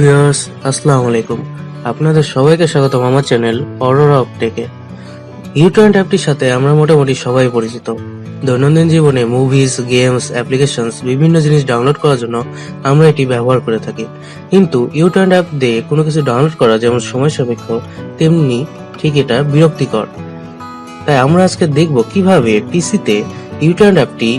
Viewers, আসসালামু আলাইকুম। আপনাদের সবাইকে স্বাগতম আমার চ্যানেল অরোরা অপটেকে। ইউটার্ন অ্যাপটির সাথে আমরা মোটামুটি সবাই পরিচিত। দৈনন্দিন জীবনে মুভিজ গেমস অ্যাপ্লিকেশনস বিভিন্ন জিনিস ডাউনলোড করার জন্য আমরা এটি ব্যবহার করে থাকি। কিন্তু ইউটার্ন অ্যাপ দিয়ে কোনো কিছু ডাউনলোড করা যেমন সময় সাপেক্ষ, তেমনি ঠিক এটা বিরক্তিকর। তাই আমরা আজকে দেখব কীভাবে পিসিতে ইউটার্ন অ্যাপটি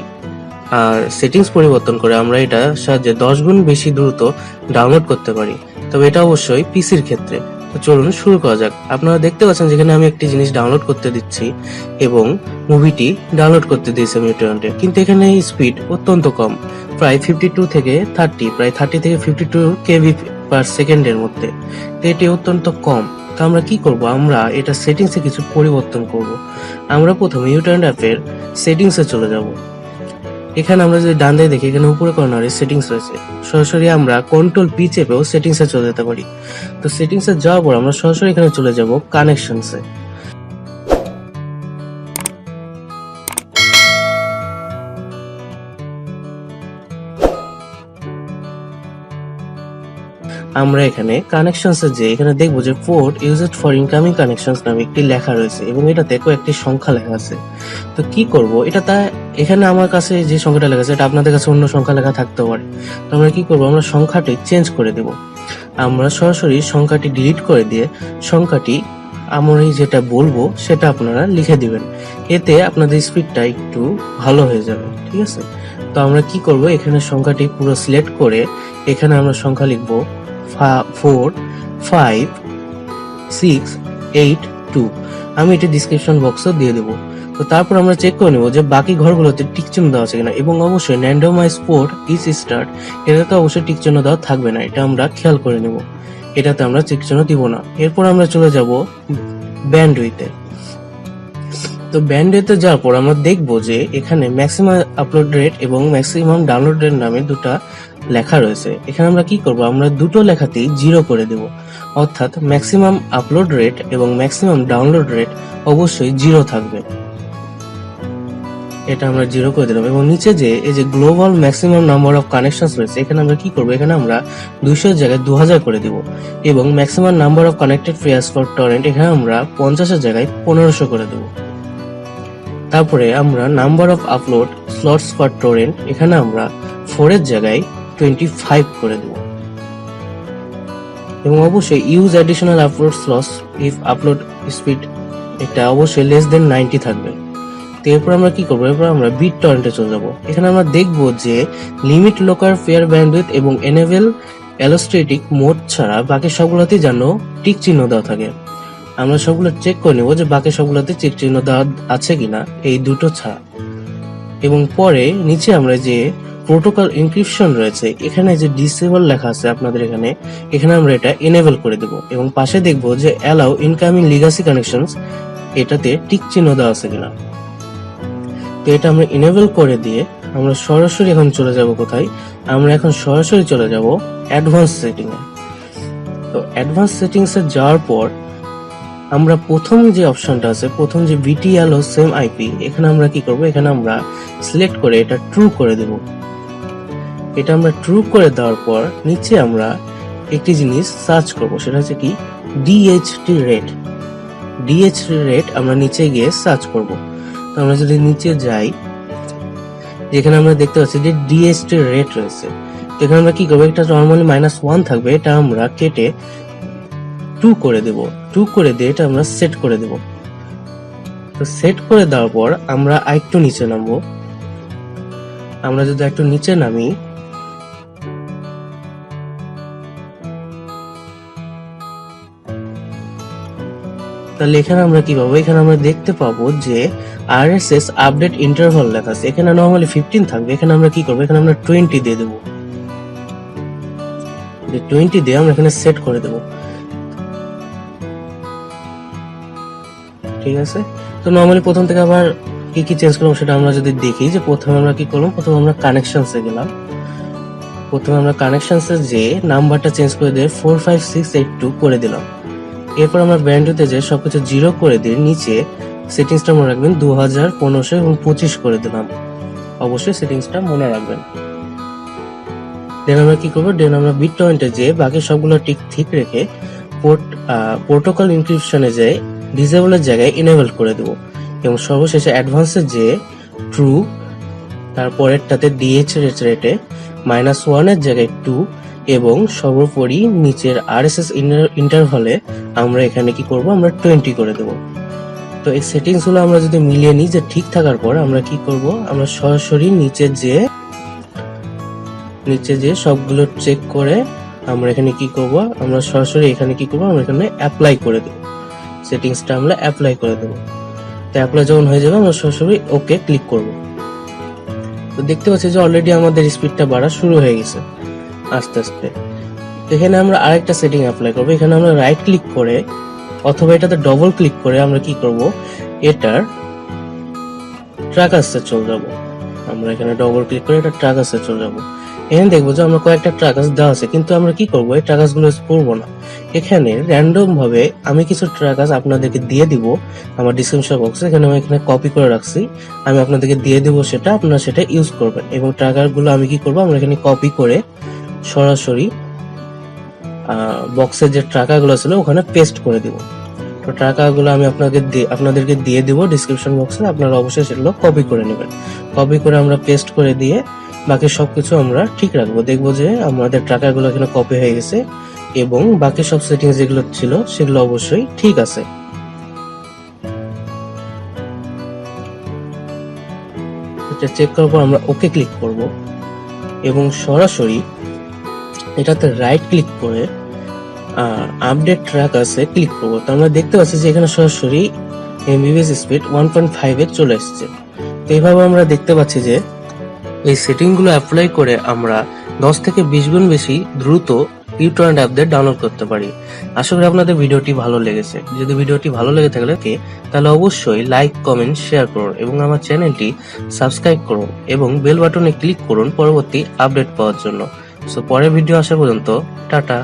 আর সেটিংস পরিবর্তন করে আমরা এটা সাহায্যে দশ গুণ বেশি দ্রুত ডাউনলোড করতে পারি। তবে এটা অবশ্যই পিসির ক্ষেত্রে। চলুন শুরু করা যাক। আপনারা দেখতে পাচ্ছেন যেখানে আমি একটি জিনিস ডাউনলোড করতে দিচ্ছি এবং মুভিটি ডাউনলোড করতে দিয়েছি আমি ইন্টারনেটে কিন্তু এখানে স্পিড অত্যন্ত কম, প্রায় ফিফটি টু থেকে থার্টি প্রায় থার্টি থেকে ফিফটি টু কেবি পার সেকেন্ডের মধ্যে। তো এটি অত্যন্ত কম। তো আমরা কি করব? আমরা এটা সেটিংসে কিছু পরিবর্তন করব। আমরা প্রথমে ইউটার্ন অ্যাপের সেটিংসে চলে যাব। এখানে আমরা যদি ডান দেখি, এখানে উপরে কর্নারে সেটিংস রয়েছে। সরাসরি আমরা কন্ট্রোল পি চেপেও সেটিংসে চলে যেতে পারি। তো সেটিংসে যাওয়ার পর আমরা সরাসরি এখানে চলে যাব কানেকশনসে আমরা এখানে কানেকশনসে যে এখানে দেখব যে port used for incoming connections নামে একটি লেখা রয়েছে এবং এটাতে কয়েকটি সংখ্যা লেখা আছে। তো কি করব? এটা তা এখানে আমার কাছে যে সংখ্যাটা লেখা আছে, এটা আপনাদের কাছে অন্য সংখ্যা লেখা থাকতে পারে। তো আমরা কি করব? আমরা সংখ্যাটি চেঞ্জ করে দেব। আমরা সরাসরি সংখ্যাটি ডিলিট করে দিয়ে সংখ্যাটি আমরা যেটা বলব, সেটা আপনারা লিখে দিবেন। এতে আপনাদের স্পিডটা একটু ভালো হয়ে যাবে, ঠিক আছে? তো আমরা কি করব? এখানে সংখ্যাটি পুরো সিলেক্ট করে এখানে আমরা সংখ্যা লিখব four five six eight two আমি এটি ডিসক্রিপশন বক্সও দিয়ে দেবো। তো তারপর আমরা চেক করে নেব যে বাকি ঘরগুলোতে টিক চিহ্ন দেওয়া আছে কিনা। এবং অবশ্যই ন্যান্ডোমাইজ পোর্ট ইস স্টার্ট এটাতে অবশ্যই টিক চিহ্ন দেওয়া থাকবে না, এটা আমরা খেয়াল করে নেব। এটাতে আমরা টিক চিহ্ন দিব না। এরপর আমরা চলে যাব ব্যান্ডউইতে তো ব্যান্ডউইতে যাওয়ার পর আমরা দেখব যে এখানে ম্যাক্সিমাম আপলোড রেট এবং ম্যাক্সিমাম ডাউনলোড রেট নামে দুটা লেখা রয়েছে। এখানে আমরা কি করব? আমরা দুটো লেখাতেই জিরো করে দেব। অর্থাৎ ম্যাক্সিমাম আপলোড রেট এবং ম্যাক্সিমাম ডাউনলোড রেট অবশ্যই জিরো থাকবে। এটা আমরা জিরো করে দিলাম। এবং নিচে যে, এই যে global maximum number of connections রয়েছে, এখানে আমরা কি করব? এখানে আমরা দুইশো জায়গায় দু হাজার করে দিব। এবং maximum number of connected peers for torrent এখানে আমরা পঞ্চাশের জায়গায় পনেরোশো করে দেব। তারপরে আমরা number of upload slots for torrent এখানে আমরা ফোরের জায়গায় টোয়েন্টি ফাইভ করে দেব। এবং অবশ্যই use additional upload slots if upload speed এটা অবশ্যই লেস দেন নাইনটি থাকবে। এরপর আমরা কি করব? এরপর আমরা বিট টরেন্টে চলে যাব। এখানে আমরা দেখব যে লিমিট লোকার ফেয়ার ব্যান্ডউইথ এবং এনেভেল অ্যালোস্ট্রেটিক মোড ছাড়া বাকি সবগুলোতেই যেন টিক চিহ্ন দেওয়া থাকে। আমরা সবগুলো চেক করে নেব যে বাকি সবগুলোতে টিক চিহ্ন দেওয়া আছে কিনা, এই দুটো ছাড়া। এবং পরে নিচে আমরা যে প্রোটোকল ইনক্রিপশন রয়েছে, এখানে যে ডিসেবল লেখা আছে আপনাদের এখানে এখানে আমরা এটা এনেবল করে দেব। এবং পাশে দেখব যে অ্যালাউ ইনকামিং লিগাসি কানেকশনস এটাতে টিক চিহ্ন দেওয়া আছে কিনা। তো এটা আমরা এনেবল করে দিয়ে আমরা সরাসরি এখন চলে যাব কোথায়? আমরা এখন সরাসরি চলে যাব অ্যাডভান্স সেটিং এ তো অ্যাডভান্স সেটিংস যাওয়ার পর আমরা প্রথম যে অপশনটা আছে, প্রথম যে বিটিএল ও সেম আইপি এখানে আমরা কি করব? এখানে আমরা সিলেক্ট করে এটা ট্রু করে দেব। এটা আমরা ট্রু করে দেওয়ার পর নিচে আমরা একটি জিনিস সার্চ করব, সেটা হচ্ছে কি? ডিএইচটি রেট ডিএইচটি রেট আমরা নিচে গিয়ে সার্চ করব। তো আমরা যদি নিচে যাই, যেখানে আমরা দেখতে পাচ্ছি যে ডিএসটি রেট রয়েছে তো এখানে আমরা কি করব? একটা নর্মালি মাইনাস ওয়ান থাকবে, এটা আমরা কেটে টু করে দেব। টু করে দিয়ে এটা আমরা সেট করে দেব। তো সেট করে দেওয়ার পর আমরা আরেকটু নিচে নামবো। আমরা যদি একটু নিচে নামি তাহলে এখানে আমরা কি পাবো? এখানে আমরা দেখতে পাবো যে আরএসএস আপডেট ইন্টারভাল লেখা আছে এখানে নর্মালি ফিফটিন থাকবে। এখানে আমরা কি করব? এখানে আমরা টোয়েন্টি দিয়ে দেবো। টোয়েন্টি দিয়ে আমরা এখানে সেট করে দেবো। ঠিক আছে? তো নর্মালি প্রথম থেকে আবার কি কি চেঞ্জ করলাম সেটা আমরা যদি দেখি, যে প্রথমে আমরা কি করলাম? প্রথমে আমরা কানেকশনসে গেলাম। প্রথমে আমরা কানেকশনসে যে নাম্বারটা চেঞ্জ করে দিয়ে four five six eight two করে দিলাম। এরপর আমরা ব্যান্ডুতে যে সবকিছু জিরো করে দিয়ে নিচে সেটিংসটা মনে রাখবেন দু হাজার পনেরোশো এবং পঁচিশ করে দিলাম। অবশ্যই সেটিংসটা মনে রাখবেন। দেন আমরা কি করব? দেন আমরা বিট টয়েন্টে যে বাকি সবগুলো ঠিক ঠিক রেখে পোর্ট প্রোটোকল ইনক্রিপশনে যে ডিসেবলের জায়গায় ইনেবল করে দেবো। এবং সর্বশেষে অ্যাডভান্সে যে ট্রু তারপরেরটাতে ডিএইচ রেটে মাইনাস ওয়ানের জায়গায় টু এবং সর্বোপরি নিচের আর এস এস ইন্টারভালে আমরা এখানে কি করব? আমরা টোয়েন্টি করে দেব। তো এই সেটিংসগুলো আমরা যদি মিলিয়ে নিই যে ঠিক থাকার পর আমরা কি করব? আমরা সরাসরি নিচে যে নিচে যে সবগুলো চেক করে আমরা এখানে কি করব? আমরা সরাসরি এখানে কি করব? আমরা এখানে অ্যাপ্লাই করে দেব। সেটিংসটা আমরা অ্যাপ্লাই করে দেব। তো অ্যাপ্লাই যখন হয়ে যাবে, আমরা সরাসরি ওকে ক্লিক করব। তো দেখতে পাচ্ছি যে অলরেডি আমাদের স্পিডটা বাড়া শুরু হয়ে গেছে। আস্তে আস্তে। এখানে আমরা আরেকটা সেটিং অ্যাপ্লাই করব। এখানে আমরা রাইট ক্লিক করে অথবা এটাতে ডবল ক্লিক করে আমরা কি করব? এটার ট্রাকার্সে চলে যাব। আমরা এখানে ডবল ক্লিক করে এটা ট্রাকার্সে চলে যাব। এখানে দেখব যে আমরা কয়েকটা ট্রাকার্স দেওয়া আছে, কিন্তু আমরা কি করব? এই ট্রাকার্সগুলো করব না। এখানে র্যান্ডম ভাবে আমি কিছু ট্রাকার্স আপনাদেরকে দিয়ে দিব আমার ডিসক্রিপশন বক্সে এখানে আমি এখানে কপি করে রাখছি। আমি আপনাদেরকে দিয়ে দিব সেটা, আপনারা সেটা ইউজ করবেন। এবং ট্রাকারগুলো আমি কি করব? আমরা এখানে কপি করে সরাসরি বক্সের যে টাকাগুলো ছিল ওখানে পেস্ট করে দিব। তো টাকাগুলো আমি আপনাকে আপনাদেরকে দিয়ে দিব ডিসক্রিপশন বক্সে আপনারা অবশ্যই সেগুলো কপি করে নেবেন। কপি করে আমরা পেস্ট করে দিয়ে বাকি সবকিছু আমরা ঠিক রাখব। দেখব যে আমাদের টাকাগুলো এখানে কপি হয়ে গেছে এবং বাকি সব সেটিংস যেগুলো ছিল সেগুলো অবশ্যই ঠিক আছে। চেক করার পর আমরা ওকে ক্লিক করব এবং সরাসরি এটাতে রাইট ক্লিক করে আপডেট ট্র্যাক আছে ক্লিক করব। তো আমরা দেখতে পাচ্ছি যে এখানে সরাসরি MBBS speed one point five চলে এসেছে। তো এইভাবে আমরা দেখতে পাচ্ছি যে এই সেটিংগুলো অ্যাপ্লাই করে আমরা দশ থেকে বিশ গুণ বেশি দ্রুত ইউটরেন্ট অ্যাপদের ডাউনলোড করতে পারি। আশা করি আপনাদের ভিডিওটি ভালো লেগেছে। যদি ভিডিওটি ভালো লেগে থাকলে কে তাহলে অবশ্যই লাইক কমেন্ট শেয়ার করুন এবং আমার চ্যানেলটি সাবস্ক্রাইব করুন এবং বেল বাটনে ক্লিক করুন পরবর্তী আপডেট পাওয়ার জন্য। সো পরের ভিডিও আসা পর্যন্ত টাটা।